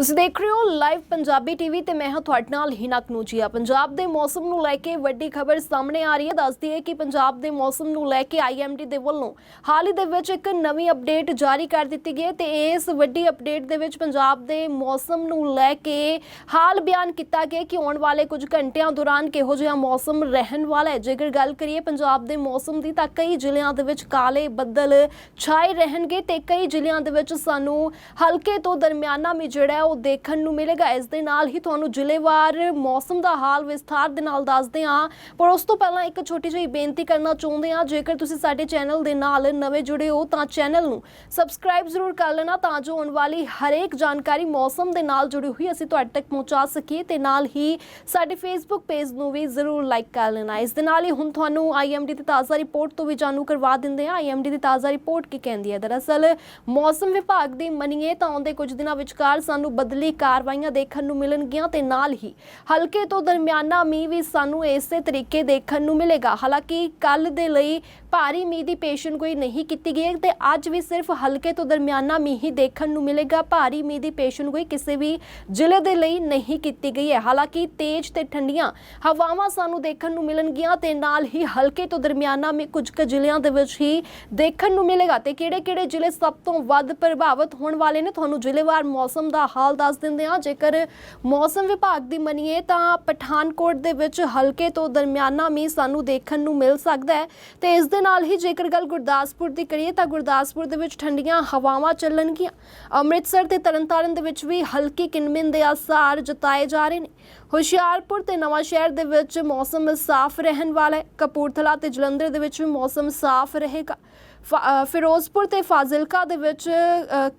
ਤੁਸੀਂ ਦੇਖ ਰਹੇ ਹੋ ਲਾਈਵ ਪੰਜਾਬੀ ਟੀਵੀ ਤੇ ਮੈਂ ਹਾਂ ਤੁਹਾਡੇ ਨਾਲ ਹਿਨਕ ਨੂਜੀਆ ਪੰਜਾਬ ਦੇ ਮੌਸਮ ਨੂੰ ਲੈ ਕੇ ਵੱਡੀ ਖਬਰ ਸਾਹਮਣੇ ਆ ਰਹੀ ਹੈ। ਦੱਸਦੀ ਹੈ ਕਿ ਪੰਜਾਬ ਦੇ ਮੌਸਮ ਨੂੰ ਲੈ ਕੇ ਆਈਐਮਡੀ ਦੇ ਵੱਲੋਂ ਹਾਲ ਹੀ ਦੇ ਵਿੱਚ ਇੱਕ ਨਵੀਂ ਅਪਡੇਟ ਜਾਰੀ ਕਰ ਦਿੱਤੀ ਗਈ ਹੈ ਤੇ ਇਸ ਵੱਡੀ ਅਪਡੇਟ ਦੇ ਵਿੱਚ ਪੰਜਾਬ ਦੇ ਮੌਸਮ ਨੂੰ ਲੈ ਕੇ ਹਾਲ ਬਿਆਨ ਕੀਤਾ ਗਿਆ ਕਿ ਆਉਣ ਵਾਲੇ ਕੁਝ ਘੰਟਿਆਂ ਦੌਰਾਨ ਕਿਹੋ ਜਿਹਾ ਮੌਸਮ ਰਹਿਣ ਵਾਲਾ ਹੈ। ਜੇਕਰ ਗੱਲ ਕਰੀਏ ਪੰਜਾਬ ਦੇ ਮੌਸਮ ਦੀ ਤਾਂ ਕਈ ਜ਼ਿਲ੍ਹਿਆਂ ਦੇ ਵਿੱਚ ਕਾਲੇ ਬੱਦਲ ਛਾਏ ਰਹਿਣਗੇ ਤੇ ਕਈ ਜ਼ਿਲ੍ਹਿਆਂ ਦੇ ਵਿੱਚ ਸਾਨੂੰ ਹਲਕੇ ਤੋਂ ਦਰਮਿਆਨਾ ਮੀਂਹ ਜਿਹੜਾ ਹੈ ਉਹ ਦੇਖਣ ਨੂੰ ਮਿਲੇਗਾ। ਇਸ ਦੇ ਨਾਲ ਹੀ ਤੁਹਾਨੂੰ ਜ਼ਿਲ੍ਹੇਵਾਰ ਮੌਸਮ ਦਾ ਹਾਲ ਵਿਸਥਾਰ ਦੇ ਨਾਲ ਦੱਸਦੇ ਹਾਂ। ਪਰ ਉਸ ਤੋਂ ਪਹਿਲਾਂ ਇੱਕ ਛੋਟੀ ਜਿਹੀ ਬੇਨਤੀ ਕਰਨਾ ਚਾਹੁੰਦੇ ਹਾਂ। ਜੇਕਰ ਤੁਸੀਂ ਸਾਡੇ ਚੈਨਲ ਦੇ ਨਾਲ ਨਵੇਂ ਜੁੜੇ ਹੋ ਤਾਂ ਚੈਨਲ ਨੂੰ ਸਬਸਕ੍ਰਾਈਬ ਜ਼ਰੂਰ ਕਰ ਲੈਣਾ ਤਾਂ ਜੋ ਆਉਣ ਵਾਲੀ ਹਰੇਕ ਜਾਣਕਾਰੀ ਮੌਸਮ ਦੇ ਨਾਲ ਜੁੜੀ ਹੋਈ ਅਸੀਂ ਤੁਹਾਡੇ ਤੱਕ ਪਹੁੰਚਾ ਸਕੀਏ ਤੇ ਨਾਲ ਹੀ ਸਾਡੇ ਫੇਸਬੁੱਕ ਪੇਜ ਨੂੰ ਵੀ ਜ਼ਰੂਰ ਲਾਈਕ ਕਰ ਲੈਣਾ। ਇਸ ਦੇ ਨਾਲ ਹੀ ਹੁਣ ਤੁਹਾਨੂੰ ਆਈਐਮਡੀ ਦੀ ਤਾਜ਼ਾ ਰਿਪੋਰਟ ਤੋਂ ਵੀ ਜਾਣੂ ਕਰਵਾ ਦਿੰਦੇ ਹਾਂ। ਆਈਐਮਡੀ ਦੀ ਤਾਜ਼ਾ ਰਿਪੋਰਟ ਕੀ ਕਹਿੰਦੀ ਹੈ? ਦਰਅਸਲ ਮੌਸਮ ਵਿਭਾਗ ਦੀ ਮੰਨੀਏ ਤਾਂ ਆਉਂਦੇ ਕੁਝ ਦਿਨਾਂ ਵਿਚਕਾਰ ਸਾਨੂੰ ਬਦਲੀ ਕਾਰਵਾਈਆਂ ਦੇਖਣ ਨੂੰ ਮਿਲਣਗੀਆਂ ਤੇ ਨਾਲ ਹੀ ਹਲਕੇ ਤੋਂ ਦਰਮਿਆਨਾ ਮੀਂਹ ਵੀ ਸਾਨੂੰ ਇਸੇ ਤਰੀਕੇ ਦੇਖਣ ਨੂੰ ਮਿਲੇਗਾ। ਹਾਲਾਂਕਿ ਕੱਲ ਦੇ ਲਈ ਭਾਰੀ ਮੀਂਹ ਦੀ ਪੇਸ਼ਨਗੋਈ ਨਹੀਂ ਕੀਤੀ ਗਈ ਹੈ ਤੇ ਅੱਜ ਵੀ ਸਿਰਫ ਹਲਕੇ ਤੋਂ ਦਰਮਿਆਨਾ ਮੀਂਹ ਹੀ ਦੇਖਣ ਨੂੰ ਮਿਲੇਗਾ। ਭਾਰੀ ਮੀਂਹ ਦੀ ਪੇਸ਼ਨਗੋਈ ਕਿਸੇ ਵੀ ਜ਼ਿਲ੍ਹੇ ਦੇ ਲਈ ਨਹੀਂ ਕੀਤੀ ਗਈ ਹੈ। ਹਾਲਾਂਕਿ ਤੇਜ਼ ਤੇ ਠੰਡੀਆਂ ਹਵਾਵਾਂ ਸਾਨੂੰ ਦੇਖਣ ਨੂੰ ਮਿਲਣਗੀਆਂ ਤੇ ਨਾਲ ਹੀ ਹਲਕੇ ਤੋਂ ਦਰਮਿਆਨਾ ਮੀਂਹ ਕੁਝ ਕੁ ਜ਼ਿਲ੍ਹਿਆਂ ਦੇ ਵਿੱਚ ਹੀ ਦੇਖਣ ਨੂੰ ਮਿਲੇਗਾ। ਤੇ ਕਿਹੜੇ-ਕਿਹੜੇ ਜ਼ਿਲ੍ਹੇ ਸਭ ਤੋਂ ਵੱਧ ਪ੍ਰਭਾਵਿਤ ਹੋਣ ਵਾਲੇ ਨੇ? ਤੁਹਾਨੂੰ ਜ਼ਿਲ੍ਹੇਵਾਰ ਮੌਸਮ ਦਾ ਹਾਲ ਦੱਸ ਦਿੰਦੇ ਹਾਂ। ਜੇਕਰ ਮੌਸਮ ਵਿਭਾਗ ਦੀ ਮੰਨੀਏ ਤਾਂ ਪਠਾਨਕੋਟ ਦੇ ਵਿੱਚ ਹਲਕੇ ਤੋਂ ਦਰਮਿਆਨਾ ਮੀਂਹ ਸਾਨੂੰ ਦੇਖਣ ਨੂੰ ਮਿਲ ਸਕਦਾ ਹੈ ਤੇ ਇਸ ਦੇ ਨਾਲ ਹੀ ਜੇਕਰ ਗੱਲ ਗੁਰਦਾਸਪੁਰ ਦੀ ਕਰੀਏ ਤਾਂ ਗੁਰਦਾਸਪੁਰ ਦੇ ਵਿੱਚ ਠੰਡੀਆਂ ਹਵਾਵਾਂ ਚੱਲਣਗੀਆਂ। ਅੰਮ੍ਰਿਤਸਰ ਤੇ ਤਰਨਤਾਰਨ ਦੇ ਵਿੱਚ ਵੀ ਹਲਕੀ ਕਿਨਮਿਨ ਦੇ ਆਸਾਰ ਜਤਾਏ ਜਾ ਰਹੇ ਨੇ। ਹੁਸ਼ਿਆਰਪੁਰ ਤੇ ਨਵਾਂ ਸ਼ਹਿਰ ਦੇ ਵਿੱਚ ਮੌਸਮ ਸਾਫ਼ ਰਹਿਣ ਵਾਲਾ ਹੈ। ਕਪੂਰਥਲਾ ਤੇ ਜਲੰਧਰ ਦੇ ਵਿੱਚ ਵੀ ਮੌਸਮ ਸਾਫ਼ ਰਹੇਗਾ। ਫਿਰੋਜ਼ਪੁਰ ਤੇ ਫਾਜ਼ਿਲਕਾ ਦੇ ਵਿੱਚ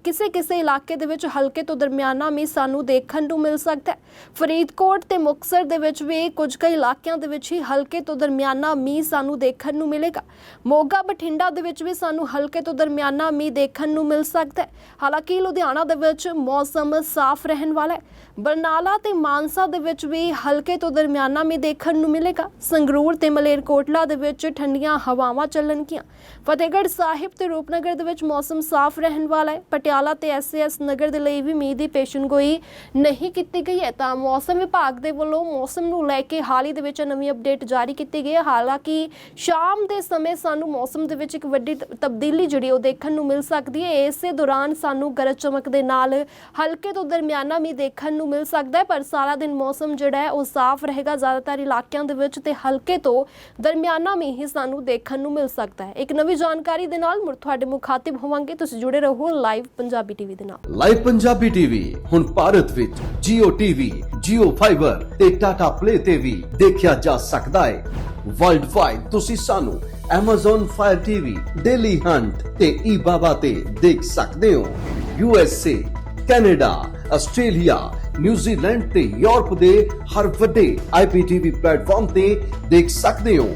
ਕਿਸੇ ਕਿਸੇ ਇਲਾਕੇ ਦੇ ਵਿੱਚ ਹਲਕੇ ਤੋਂ ਦਰਮਿਆਨਾ ਮੀਂਹ ਸਾਨੂੰ ਦੇਖਣ ਨੂੰ ਮਿਲ ਸਕਦਾ ਹੈ। ਫਰੀਦਕੋਟ ਤੇ ਮੁਕਤਸਰ ਦੇ ਵਿੱਚ ਵੀ ਕੁਝ ਕਈ ਇਲਾਕਿਆਂ ਦੇ ਵਿੱਚ ਹੀ ਹਲਕੇ ਤੋਂ ਦਰਮਿਆਨਾ ਮੀਂਹ ਸਾਨੂੰ ਦੇਖਣ ਨੂੰ ਮਿਲੇਗਾ। ਮੋਗਾ, ਬਠਿੰਡਾ ਦੇ ਵਿੱਚ ਵੀ ਸਾਨੂੰ ਹਲਕੇ ਤੋਂ ਦਰਮਿਆਨਾ ਮੀਂਹ ਦੇਖਣ ਨੂੰ ਮਿਲ ਸਕਦਾ ਹੈ। ਹਾਲਾਂਕਿ ਲੁਧਿਆਣਾ ਦੇ ਵਿੱਚ ਮੌਸਮ ਸਾਫ਼ ਰਹਿਣ ਵਾਲਾ ਹੈ। ਬਰਨਾਲਾ ਤੇ ਮਾਨਸਾ ਦੇ ਵਿੱਚ ਵੀ ਹਲਕੇ ਤੋਂ ਦਰਮਿਆਨਾ ਮੀਂਹ ਦੇਖਣ ਨੂੰ ਮਿਲੇਗਾ। ਸੰਗਰੂਰ ਤੇ ਮਲੇਰਕੋਟਲਾ ਦੇ ਵਿੱਚ ਠੰਡੀਆਂ ਹਵਾਵਾਂ ਚੱਲਣਗੀਆਂ। ਫਤਿਹਗੜ੍ਹ ਸਾਹਿਬ ਤੇ ਰੂਪਨਗਰ ਦੇ ਵਿੱਚ ਮੌਸਮ ਸਾਫ਼ ਰਹਿਣ ਵਾਲਾ ਹੈ। ਪਟਿਆਲਾ ਤੇ ਐਸਐਸ ਨਗਰ ਦੇ ਲਈ ਵੀ ਮੀਂਹ ਦੀ ਪੇਸ਼ਨਗੋਈ ਨਹੀਂ ਕੀਤੀ ਗਈ ਹੈ। ਤਾਂ ਮੌਸਮ ਵਿਭਾਗ ਦੇ ਵੱਲੋਂ ਮੌਸਮ ਨੂੰ ਲੈ ਕੇ ਹਾਲ ਹੀ ਦੇ ਵਿੱਚ ਨਵੀਂ ਅਪਡੇਟ ਜਾਰੀ ਕੀਤੀ ਗਈ ਹੈ। ਹਾਲਾਂਕਿ ਸ਼ਾਮ ਦੇ ਸਮੇਂ ਸਾਨੂੰ ਮੌਸਮ ਦੇ ਵਿੱਚ ਇੱਕ ਵੱਡੀ ਤ- ਤਬਦੀਲੀ ਜਿਹੜੀ ਉਹ ਦੇਖਣ ਨੂੰ ਮਿਲ ਸਕਦੀ ਹੈ। ਇਸੇ ਦੌਰਾਨ ਸਾਨੂੰ ਗਰਜ ਚਮਕ ਦੇ ਨਾਲ ਹਲਕੇ ਤੋਂ ਦਰਮਿਆਨਾ ਮੀਂਹ ਦੇਖਣ ਨੂੰ ਮਿਲ ਸਕਦਾ ਹੈ। ਪਰ ਸਾਰਾ ਦਿਨ ਮੌਸਮ ਜਿਹੜਾ ਹੈ ਉਹ ਸਾਫ਼ ਰਹੇਗਾ। ਜ਼ਿਆਦਾਤਰ ਇਲਾਕਿਆਂ ਦੇ ਵਿੱਚ ਤੇ ਹਲਕੇ ਤੋਂ ਦਰਮਿਆਨਾ ਮੀਂਹ ਹੀ ਸਾਨੂੰ ਦੇਖਣ ਨੂੰ ਮਿਲ ਸਕਦਾ ਹੈ। ਇੱਕ ਨਵੀਂ ਜਾਣਕਾਰੀ ਜਾਣਕਾਰੀ ਦੇ ਨਾਲ ਮੁੜ ਤੁਹਾਡੇ ਮੁਖਾਤਿਬ ਹੋਵਾਂਗੇ। ਤੁਸੀਂ ਜੁੜੇ ਰਹੋ ਲਾਈਵ ਪੰਜਾਬੀ ਟੀਵੀ ਦੇ ਨਾਲ। ਲਾਈਵ ਪੰਜਾਬੀ ਟੀਵੀ ਹੁਣ ਭਾਰਤ ਵਿੱਚ Jio TV, Jio Fiber ਤੇ Tata Play ਤੇ ਵੀ ਦੇਖਿਆ ਜਾ ਸਕਦਾ ਹੈ। ਵਰਲਡ ਵਾਈਡ ਤੁਸੀਂ ਸਾਨੂੰ Amazon Fire TV, Daily Hunt ਤੇ eBaba ਤੇ ਦੇਖ ਸਕਦੇ ਹੋ। USA, Canada, Australia, New Zealand ਤੇ ਯੂਰਪ ਦੇ ਹਰ ਵੱਡੇ IPTV ਪਲੇਟਫਾਰਮ ਤੇ ਦੇਖ ਸਕਦੇ ਹੋ।